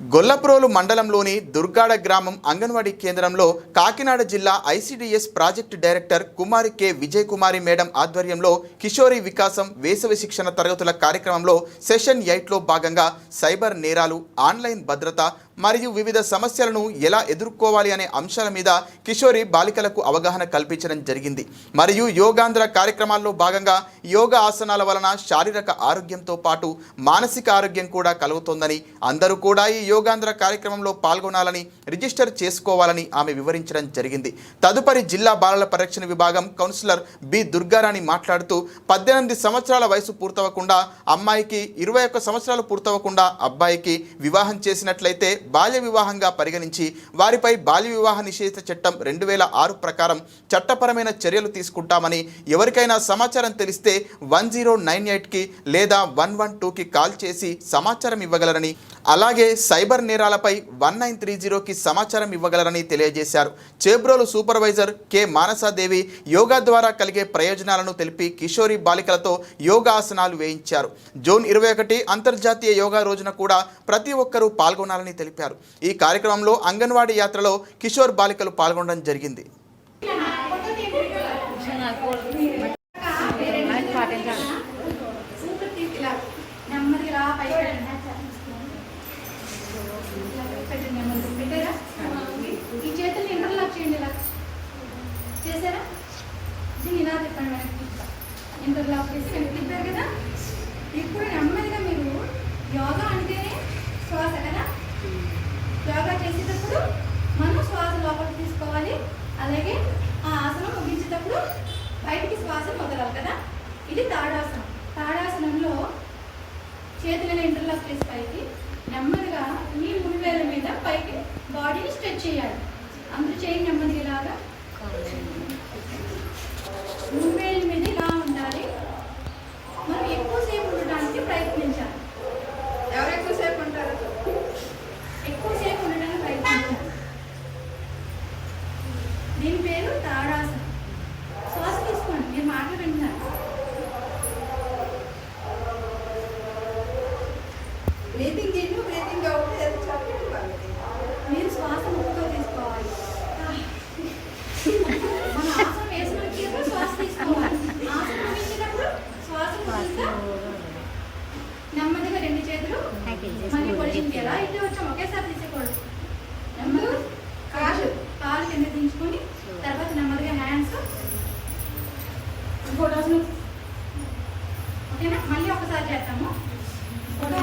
గొల్లప్రోలు మండలంలోని దుర్గాడ గ్రామం అంగన్వాడీ కేంద్రంలో కాకినాడ జిల్లా ICDS project director Kumari K. Vijay Kumari madam ఆధ్వర్యంలో కిషోరి వికాసం వేసవి శిక్షణ తరగతుల కార్యక్రమంలో సెషన్ ఎయిట్లో భాగంగా సైబర్ నేరాలు ఆన్లైన్ భద్రత మరియు వివిధ సమస్యలను ఎలా ఎదుర్కోవాలి అనే అంశాల మీద కిషోరి బాలికలకు అవగాహన కల్పించడం జరిగింది. మరియు యోగాంధ్ర కార్యక్రమాల్లో భాగంగా యోగా ఆసనాల వలన శారీరక ఆరోగ్యంతో పాటు మానసిక ఆరోగ్యం కూడా కలుగుతోందని అందరూ కూడా ఈ యోగాంధ్ర కార్యక్రమంలో పాల్గొనాలని రిజిస్టర్ చేసుకోవాలని ఆమె వివరించడం జరిగింది. తదుపరి జిల్లా బాలల పరిరక్షణ విభాగం కౌన్సిలర్ బి దుర్గారాణి మాట్లాడుతూ పద్దెనిమిది సంవత్సరాల వయసు పూర్తవకుండా అమ్మాయికి ఇరవై ఒక్క సంవత్సరాలు పూర్తవకుండా అబ్బాయికి వివాహం చేసినట్లయితే బాల్య వివాహంగా పరిగణించి వారిపై బాల్య వివాహ నిషేధ చట్టం రెండు వేల ఆరు ప్రకారం చట్టపరమైన చర్యలు తీసుకుంటామని ఎవరికైనా సమాచారం తెలిస్తే వన్ జీరో నైన్ ఎయిట్కి లేదా వన్ వన్ టూకి కాల్ చేసి సమాచారం ఇవ్వగలరని అలాగే సైబర్ నేరాలపై వన్ నైన్ త్రీ జీరోకి సమాచారం ఇవ్వగలరని తెలియజేశారు. Chebrolu supervisor K Manasadevi yoga ద్వారా కలిగే ప్రయోజనాలను తెలిపి కిషోరి బాలికలతో యోగాసనాలు వేయించారు. జూన్ ఇరవై ఒకటి అంతర్జాతీయ యోగా రోజున కూడా ప్రతి ఒక్కరూ పాల్గొనాలని తెలిపారు. ఈ కార్యక్రమంలో అంగన్వాడీ యాత్రలో కిషోర్ బాలికలు పాల్గొనడం జరిగింది. చేశారా? దీన్ని ఇలా తిప్పండి ఇంటర్లాక్ చేసి తిప్పారు కదా? ఆసనం మొదలవు కదా? ఇది తాడాసనం. తాడాసనంలో చేతులను ఇంటర్లాక్ చేసి పైకి నెమ్మదిగా మీ ముడివేల మీద పైకి బాడీని స్ట్రెచ్ చేయాలి. అందరూ చేయి నెమ్మది ఇలాగా. ముడివేల మీద ఇలా ఉండాలి. మనం ఎక్కువసేపు ఉండడానికి ప్రయత్నించాలి. ఎవరు ఎక్కువసేపు ఉంటారు? ఎక్కువసేపు ఉండడానికి ప్రయత్నించాలి. దీని పేరు తాడాసనం. Breathing in breathing out chocolate ఇవ్వాలి మీరు శ్వాస ముక్కుతో తీసుకోవాలి. శ్వాస తీసుకోవాలి. శ్వాస నెమ్మదిగా రెండు చేతులు మళ్ళీ పొజిషన్కి ఎలా అయితే వచ్చాం ఒకేసారి తీసుకోండి నెమ్మది కాలు కాలు కింద దించుకొని తర్వాత నెమ్మదిగా హ్యాండ్స్ ఫోటోస్ ఓకేనా? మళ్ళీ ఒకసారి చేస్తాము ఫోటో